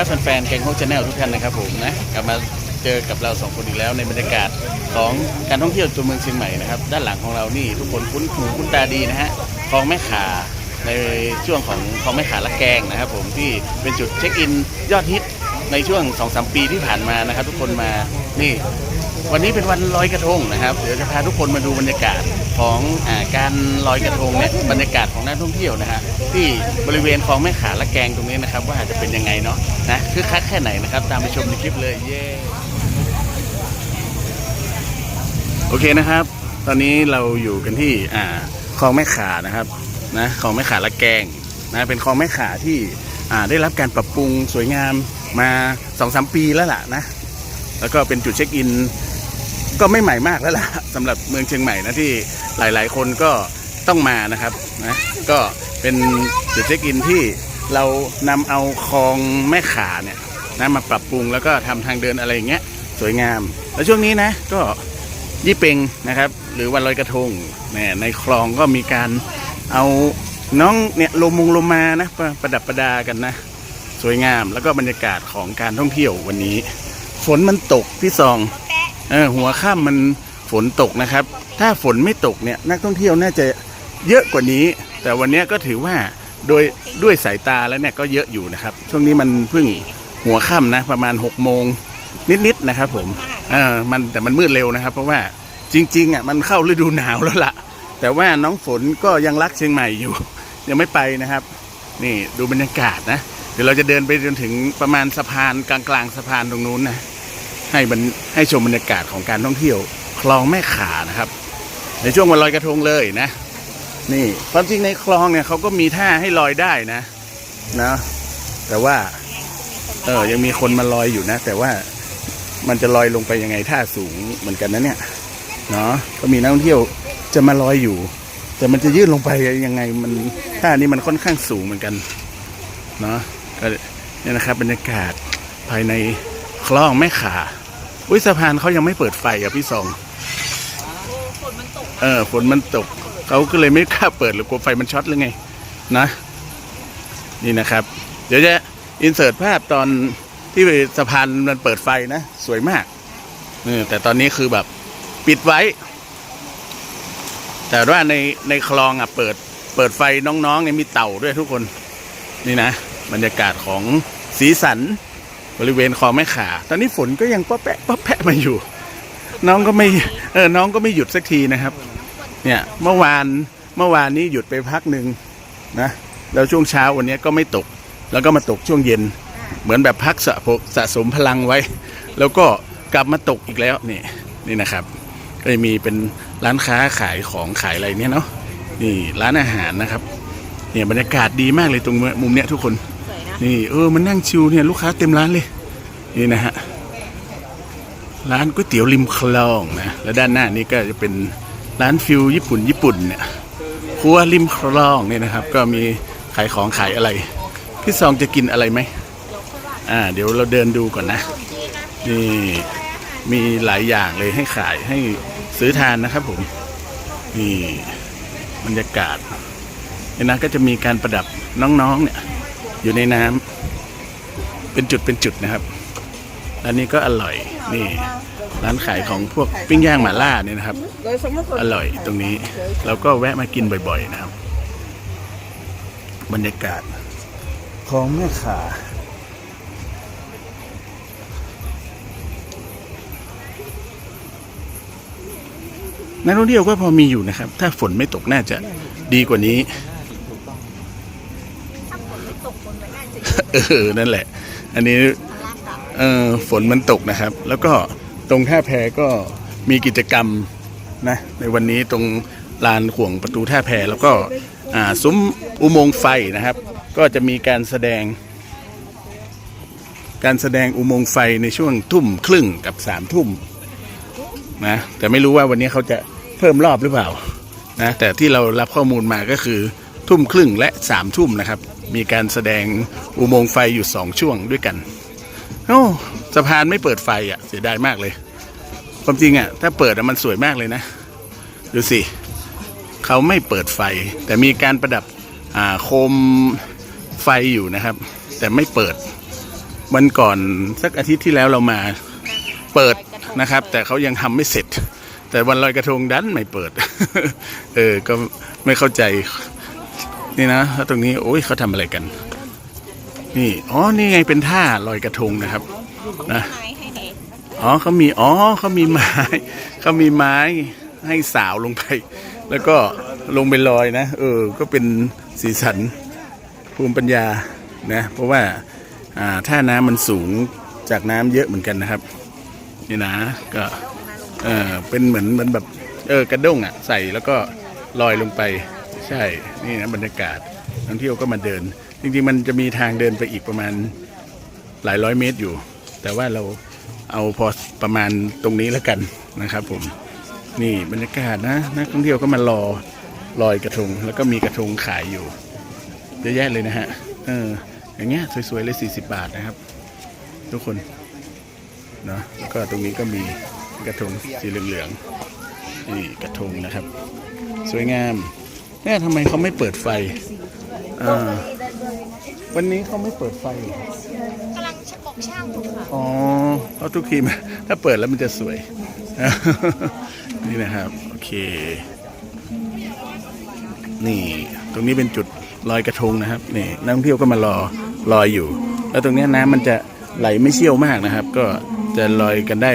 ครับแฟนๆแกงโฮชาแนลทุกท่านนะครับผมนะกลับมาเจอกับเราสองคนอีกแล้วในบรรยากาศของการท่องเที่ยวตัวเมืองเชียงใหม่นะครับ ด้านหลังของเรานี่ทุกคนคุ้นหูคุ้นตาดีนะฮะคลองแม่ขาในช่วงของคลองแม่ขาละแกงนะครับ ผมที่เป็นจุดเช็คอินยอดฮิตในช่วง2อสปีที่ผ่านมานะครับ ทุกคนมานี่ วันนี้เป็นวันลอยกระทงนะครับ เดี๋ยวจะพาทุกคนมาดูบรรยากาศ ของอการลอยกระทงเนี่ยบรรยากาศของนักท่องเที่ยวนะฮะที่บริเวณคลองแม่ขาละแกงตรงนี้นะครับ ว่าจะเป็นยังไงเนาะนะคือคักแค่ไหนนะครับ ตามไปชมในคลิปเลยเย้โอเคนะครับ ตอนนี้เราอยู่กันที่อ่าคลองแม่ขานะครับนะคลองแม่ขาละแกงนะเป็นคลองแม่ขาที่อ่าได้รับการปรับปรุงสวยงามมา2อสปีแล้วล่ะนะแล้วก็เป็นจุดเช็คอิน ก็ไม่ใหม่มากแล้วล่ะสำหรับเมืองเชียงใหม่นะที่หลาย ๆ คนก็ต้องมานะครับนะก็เป็นจุดเช็คอินที่เรานำเอาคลองแม่ขาเนี่ยนะมาปรับปรุงแล้วก็ทำทางเดินอะไรอย่างเงี้ยสวยงาม แล้วช่วงนี้นะก็ยี่เปงนะครับ หรือวันลอยกระทงเนี่ยในคลองก็มีการเอาน้องเนี่ยลมมงลมมานะประประดับประดากันนะ สวยงามแล้วก็บรรยากาศของการท่องเที่ยววันนี้ ฝนมันตกพี่ซอง เออหัวค่ำมันฝนตกนะครับ ถ้าฝนไม่ตกเนี่ยนักท่องเที่ยวน่าจะเยอะกว่านี้ แต่วันนี้ก็ถือว่าโดยด้วยสายตาแล้วเนี่ยก็เยอะอยู่นะครับ ช่วงนี้มันเพิ่งหัวค่ำนะประมาณ6กโมงนิดๆนะครับ ผมเออมันแต่มันมืดเร็วนะครับ เพราะว่าจริงๆอะมันเข้าฤดูหนาวแล้วล่ะ แต่ว่าน้องฝนก็ยังรักเชียงใหม่อยู่ ยังไม่ไปนะครับ นี่ดูบรรยากาศนะเดี๋ยวเราจะเดินไปจนถึงประมาณสะพานกลางๆสะพานตรงนู้นนะ ให้บรรให้ชมบรรยากาศของการท่องเที่ยวคลองแม่ขานะครับ ในช่วงวันลอยกระทงเลยนะ นี่ความจริงในคลองเนี่ยเขาก็มีท่าให้ลอยได้นะนะแต่ว่า เออยังมีคนมาลอยอยู่นะ แต่ว่ามันจะลอยลงไปยังไงท่าสูงเหมือนกันนะเนี่ยเนาะก็มีนักท่องเที่ยวจะมาลอยอยู่ แต่มันจะยื่นลงไปยังไงมันท่านี้มันค่อนข้างสูงเหมือนกันเนาะก็เนี่ยนะครับบรรยากาศภายในคลองแม่ขา อุ้ยสะพานเขายังไม่เปิดไฟอะพี่สองเออฝนมันตกเขาก็เลยไม่กล้าเปิดหรือกลัวไฟมันช็อตหรือไง นะ นี่นะครับ เดี๋ยวจะอินเสิร์ตภาพตอนที่สะพานมันเปิดไฟนะ สวยมากเออแต่ตอนนี้คือแบบปิดไว้ แต่ว่าในในคลองอะเปิดเปิดไฟน้องๆเนี่ยมีเต่าด้วยทุกคน นี่นะ บรรยากาศของสีสัน บริเวณคองแม่ขา ตอนนี้ฝนก็ยังป๊อแปะป๊อแปะมาอยู่ น้องก็ไม่เออน้องก็ไม่หยุดสักทีนะครับ เนี่ยเมื่อวานเมื่อวานนี้หยุดไปพักหนึ่งนะแล้วช่วงเช้าวันนี้ก็ไม่ตก แล้วก็มาตกช่วงเย็น เหมือนแบบพักสะสะสมพลังไว้ แล้วก็กลับมาตกอีกแล้วนี่นี่นะครับก็มีเป็นร้านค้าขายของขายอะไรเนี่ยเนาะนี่ร้านอาหารนะครับเนี่ยบรรยากาศดีมากเลยตรงมุมเนี้ยทุกคน นี่เออมันนั่งชิวเนี่ยลูกค้าเต็มร้านเลยนี่นะฮะร้านก๋วยเตี๋ยวริมคลองนะแล้วด้านหน้านี้ก็จะเป็นร้านฟิวญี่ปุ่นญี่ปุ่นเนี่ยครัวริมคลองเนี่ยนะครับ ก็มีขายของขายอะไร พี่ซองจะกินอะไรไหมอ่า เดี๋ยวเราเดินดูก่อนนะนี่มีหลายอย่างเลยให้ขายให้ซื้อทานนะครับผมนี่บรรยากาศเนี่ยนะก็จะมีการประดับน้องๆเนี่ย อยู่ในน้ำเป็นจุดเป็นจุดนะครับร้านนี้ก็อร่อยนี่ ร้านขายของพวกปิ้งย่างหม่าล่าเนี่ยนะครับ อร่อยตรงนี้เราก็แวะมากินบ่อยๆนะครับ บรรยากาศของแม่ขานักท่องเที่ยวก็พอมีอยู่นะครับ ถ้าฝนไม่ตกน่าจะดีกว่านี้ เออ นั่นแหละ อันนี้เออฝนมันตกนะครับ แล้วก็ตรงท่าแพก็มีกิจกรรมนะในวันนี้ตรงลานขวงประตูท่าแพแล้วก็อ่าซุ้มอุโมงค์ไฟนะครับ ก็จะมีการแสดง การแสดงอุโมงค์ไฟในช่วงทุ่มครึ่งกับสามทุ่มนะแต่ไม่รู้ว่าวันนี้เขาจะเพิ่มรอบหรือเปล่านะแต่ที่เรารับข้อมูลมาก็คือทุ่มครึ่งและสามทุ่มนะครับ มีการแสดงอุโมงค์ไฟอยู่สองช่วงด้วยกันโอ้สะพานไม่เปิดไฟอะเสียดายมากเลย ความจริงอะ ถ้าเปิดอะมันสวยมากเลยนะ ดูสิเขาไม่เปิดไฟ แต่มีการประดับอ่าโคมไฟอยู่นะครับ แต่ไม่เปิด วันก่อนสักอาทิตย์ที่แล้วเรามาเปิดนะครับ แต่เขายังทำไม่เสร็จ แต่วันลอยกระทงดันไม่เปิด เออ ก็ไม่เข้าใจ นี่นะแล้วตรงนี้โอ้ยเขาทำอะไรกัน นี่อ๋อนี่ไงเป็นท่าลอยกระทงนะครับนะไม้ให้เด็กอ๋อเขามีอ๋อเขามีไม้เขามีไม้ให้สาวลงไป แล้วก็ลงไปลอยนะ เออ ก็เป็นสีสันภูมิปัญญานะเพราะว่าอ่าถ้าน้ำมันสูงจากน้ำเยอะเหมือนกันนะครับ นี่นะก็เออเป็นเหมือนเหมือนแบบเออกระด้งอะใส่แล้วก็ลอยลงไป ใช่นี่นะบรรยากาศนักท่องเที่ยวก็มาเดิน จริงๆ มันจะมีทางเดินไปอีกประมาณหลายร้อยเมตรอยู่ แต่ว่าเราเอาพอประมาณตรงนี้แล้วกันนะครับ ผมนี่บรรยากาศนะนักท่องเที่ยวก็มารอลอยกระทง แล้วก็มีกระทงขายอยู่เยอะแยะเลยนะฮะเอออย่างเงี้ยสวยๆเลย40 บาทนะครับ ทุกคนเนาะแล้วก็ตรงนี้ก็มีกระทงสีเหลืองๆนี่กระทงนะครับ สวยงาม เนี่ยทำไมเขาไม่เปิดไฟอ่าวันนี้เขาไม่เปิดไฟเหรอกำลังบอกช่างอยู่ค่ะอ๋อเพราะทุกทีมถ้าเปิดแล้วมันจะสวย นี่นะครับ โอเค นี่ตรงนี้เป็นจุดลอยกระทงนะครับนี่นักท่องเที่ยวก็มารอลอยอยู่ แล้วตรงเนี้ยน้ำมันจะไหลไม่เชี่ยวมากนะครับ ก็จะลอยกันได้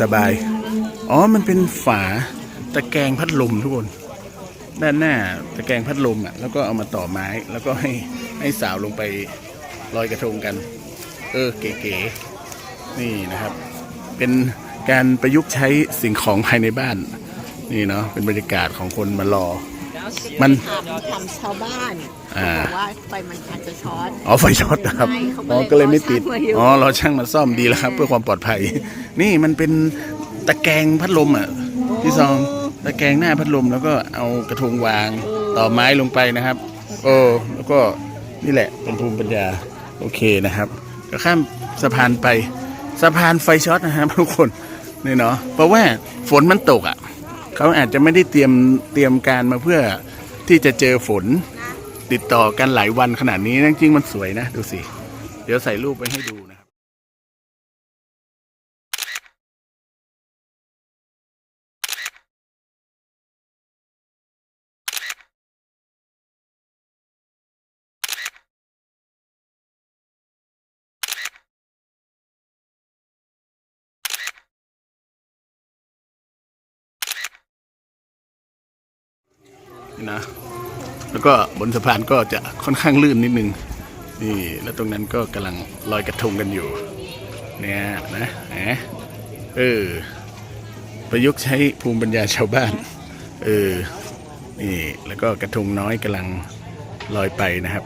สบายๆอ๋อมันเป็นฝาตะแกรงพัดลมทุกคน ด้านหน้าตะแกรงพัดลมอะแล้วก็เอามาต่อไม้แล้วก็ให้ให้สาวลงไปลอยกระทงกัน เออเก๋ๆนี่นะครับ เป็นการประยุกต์ใช้สิ่งของภายในบ้าน นี่เนาะเป็นบรรยากาศของคนมารอ มัน ทำทำชาวบ้านอ่าเขาบอกว่าไฟมันอาจจะช็อต อ๋อไฟช็อตนะครับใช่เขาก็อ๋อเลยก็เลยไม่ติดรอช่างมาอยู่ อ๋อรอช่างมาซ่อมดีแล้วครับ เพื่อความปลอดภัย นี่มันเป็นตะแกรงพัดลมอะพี่ซอง ตะแกรงหน้าพัดลมแล้วก็เอากระทงวางต่อไม้ลงไปนะครับ โอ้แล้วก็นี่แหละเป็นภูมิปัญญาโอเคนะครับ ก็ข้ามสะพานไปสะพานไฟช็อตนะครับทุกคนนี่เนาะเพราะว่าฝนมันตกอะเขาอาจจะไม่ได้เตรียมเตรียมการมาเพื่อที่จะเจอฝนติดต่อกันหลายวันขนาดนี้จริงๆมันสวยนะ ดูสิ เดี๋ยวใส่รูปไปให้ดู นะ แล้วก็บนสะพานก็จะค่อนข้างลื่นนิดนึง นี่ แล้วตรงนั้นก็กำลังลอยกระทงกันอยู่ เนี่ยนะแหมเออ ประยุกต์ใช้ภูมิปัญญาชาวบ้าน เออ นี่ แล้วก็กระทงน้อยกำลังลอยไปนะครับ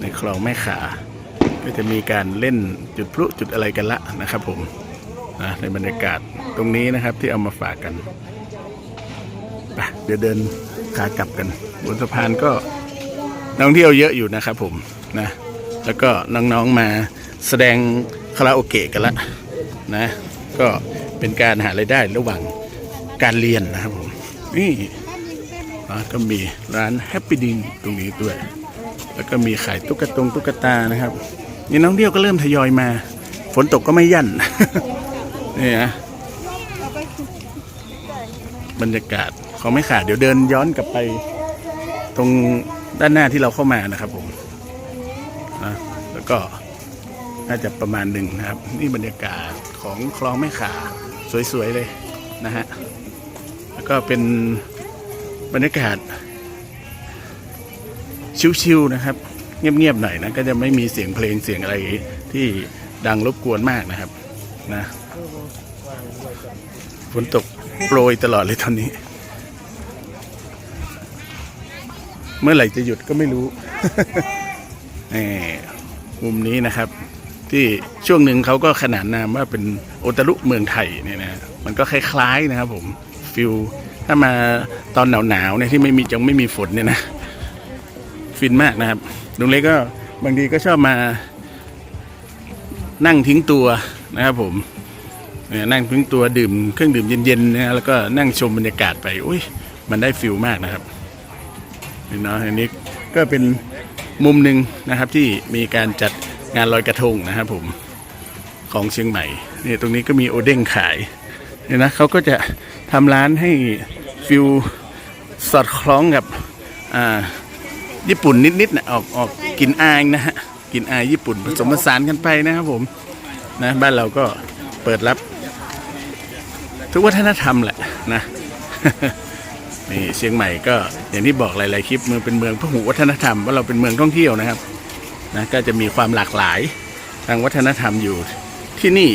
ในคลองแม่ขา ก็จะมีการเล่นจุดพลุจุดอะไรกันละนะครับผมนะในบรรยากาศตรงนี้นะครับที่เอามาฝากกันไปเดี๋ยวเดิน ขากลับกันบนสะพานก็นักท่องเที่ยวเยอะอยู่นะครับผมนะแล้วก็น้องๆมาแสดงคาราโอเกะกันละนะก็เป็นการหารายได้ระหว่างการเรียนนะครับผมนี่นก็มีร้านแฮปปี้ดิงตรงนี้ด้วย แล้วก็มีขายตุ๊กตงตุ๊กตานะครับนี่นักท่องเที่ยวก็เริ่มทยอยมา ฝนตกก็ไม่ยั่นนี่นะบรรยากาศ ของไม่ขาดเดี๋ยวเดินย้อนกลับไปตรงด้านหน้าที่เราเข้ามานะครับผมนะแล้วก็น่าจะประมาณหนึ่งนะครับ นี่บรรยากาศของคลองแม่ขาสวยๆเลยนะฮะแล้วก็เป็นบรรยากาศ ชิวๆนะครับ เงียบๆหน่อยนะก็จะไม่มีเสียงเพลงเสียงอะไรที่ดังรบกวนมากนะครับนะฝนตกโปรยตลอดเลยตอนนี้ เมื่อไหร่จะหยุดก็ไม่รู้นี่มุมนี้นะครับ ที่ช่วงหนึ่งเขาก็ขนานนามว่าเป็นโอตารุเมืองไทยเนี่ยนะมันก็คล้ายๆนะครับผมฟิลถ้ามาตอนหนาวๆเนี่ยที่ไม่มีจังไม่มีฝนเนี่ยนะ ฟินมากนะครับลุงเล็กก็บางทีก็ชอบมา นั่งทิ้งตัวนะครับผมนั่งพึ่งตัวดื่มเครื่องดื่มเย็นๆนะแล้วก็นั่งชมบรรยากาศไปอุ้ยมันได้ฟิลมากนะครับ นี่เนาะอันนี้ก็เป็นมุมหนึ่งนะครับที่มีการจัดงานลอยกระทงนะครับผมของเชียงใหม่นี่ตรงนี้ก็มีโอเด้งขายเนี่ยนะเขาก็จะทำร้านให้ฟิลสอดคล้องกับอ่าญี่ปุ่นนิดๆนะออกออกกลินอายนะฮะกลินอายญี่ปุ่นผสมผสานกันไปนะครับผมนะบ้านเราก็เปิดรับ ทุกวัฒนธรรมแหละนะ นี่เชียงใหม่ก็อย่างที่บอกหลายๆคลิปเมืองเป็นเมืองพหุวัฒนธรรมว่าเราเป็นเมืองท่องเที่ยวนะครับนะก็จะมีความหลากหลายทางวัฒนธรรมอยู่ที่นี่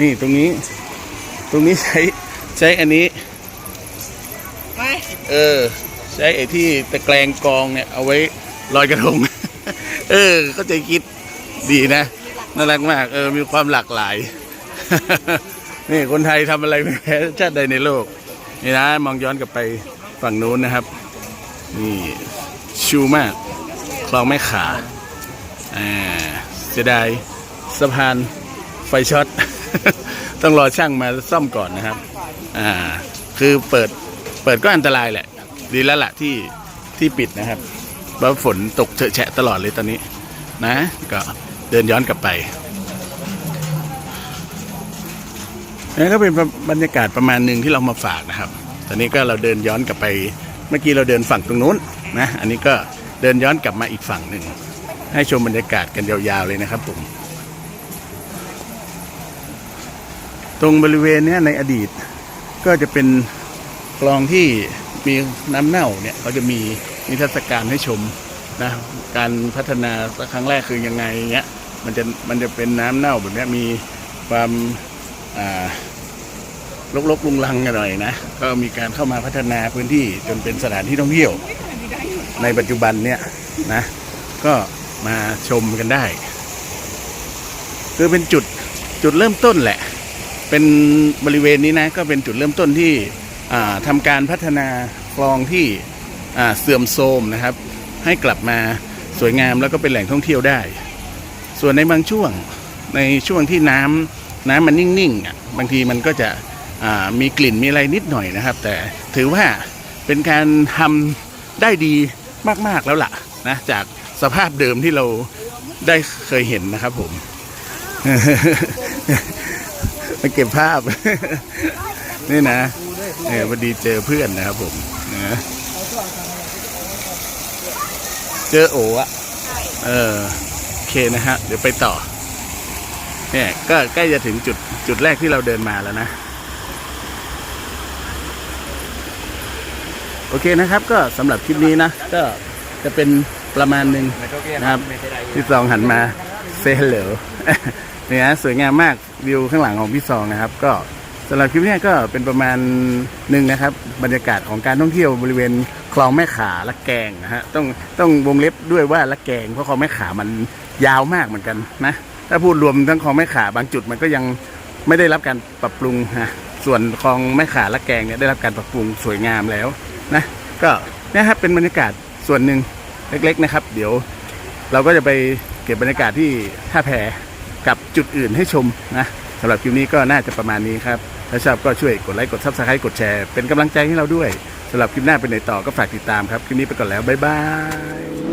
นี่ตรงนี้ ตรงนี้ใช้ใช้อันนี้ไม่เออ ใช้ไอ้ที่ตะแกรงกรองเนี่ยเอาไว้ลอยกระทง เออเข้าใจคิดดีนะน่ารักมากเออมีความหลากหลาย นี่คนไทยทำอะไรไม่แพ้ชาติใดในโลก นี่นะมองย้อนกลับไปฝั่งนู้นนะครับ นี่ชูมาก คลองแม่ขาอ่าเสียดายสะพานไฟช็อต ต้องรอช่างมาซ่อมก่อนนะครับ อ่า คือเปิดเปิดก็อันตรายแหละ ดีแล้วละที่ที่ปิดนะครับเพราะฝนตกเฉอะแฉะตลอดเลยตอนนี้ นะ ก็เดินย้อนกลับไป นี่ก็เป็นบรรยากาศประมาณหนึ่งที่เรามาฝากนะครับ ตอนนี้ก็เราเดินย้อนกลับไป เมื่อกี้เราเดินฝั่งตรงนู้นนะ อันนี้ก็เดินย้อนกลับมาอีกฝั่งหนึ่ง ให้ชมบรรยากาศกันยาวๆเลยนะครับผม ตรงบริเวณนี้ในอดีต ก็จะเป็นคลองที่มีน้ำเน่าเนี่ยเขาจะมีนิทรรศการให้ชมนะ การพัฒนาครั้งแรกคือยังไงเงี้ย มันจะมันจะเป็นน้ำเน่าแบบนี้มีความ ลกๆลุงลังกันหน่อยนะ ก็มีการเข้ามาพัฒนาพื้นที่จนเป็นสถานที่ท่องเที่ยว ในปัจจุบันเนี่ยนะ ก็มาชมกันได้ คือเป็นจุดจุดเริ่มต้นแหละ เป็นบริเวณนี้นะ ก็เป็นจุดเริ่มต้นที่ทำการพัฒนาคลองที่เสื่อมโทรมนะครับ ให้กลับมาสวยงามแล้วก็เป็นแหล่งท่องเที่ยวได้ ส่วนในบางช่วงในช่วงที่น้ำ น้ำมันนิ่งๆอะบางทีมันก็จะมีกลิ่นมีอะไรนิดหน่อยนะครับ แต่ถือว่าเป็นการทำได้ดีมากๆแล้วล่ะนะจากสภาพเดิมที่เราได้เคยเห็นนะครับผมมาเก็บภาพ นี่นะเออพอดีเจอเพื่อนนะครับผมนะเจอโออะเออโอเคนะฮะ เดี๋ยวไปต่อ เนี่ยก็ใกล้จะถึงจุดจุดแรกที่เราเดินมาแล้วนะ โอเคนะครับก็สำหรับคลิปนี้นะ ก็จะเป็นประมาณหนึ่งนะครับพี่ซองหันมาเซลโหลเนี่ยนะสวยงามมากวิวข้างหลังของพี่ซองนะครับ ก็สำหรับคลิปนี้ก็เป็นประมาณหนึ่งนะครับ บรรยากาศของการท่องเที่ยวบริเวณคลองแม่ขาละแกงนะฮะต้องต้องวงเล็บด้วยว่าละแกงเพราะคลองแม่ขามันยาวมากเหมือนกันนะ ถ้าพูดรวมทั้งคลองแม่ขาบางจุดมันก็ยังไม่ได้รับการปรับปรุงนะส่วนคลองแม่ขาละแกงเนี่ยได้รับการปรับปรุงสวยงามแล้วนะก็เนะครับเป็นบรรยากาศส่วนหนึ่งเล็กๆนะครับ เดี๋ยวเราก็จะไปเก็บบรรยากาศที่ท่าแพกับจุดอื่นให้ชมนะสำหรับคลิปนี้ก็น่าจะประมาณนี้ครับ ถ้าชอบก็ช่วยกดไลค์กดซับสไครต์กดแชร์เป็นกำลังใจให้เราด้วยสำหรับคลิปหน้าเป็นไหนต่อก็ฝากติดตามครับ คลิปนี้ไปก่อนแล้ว บ๊ายบาย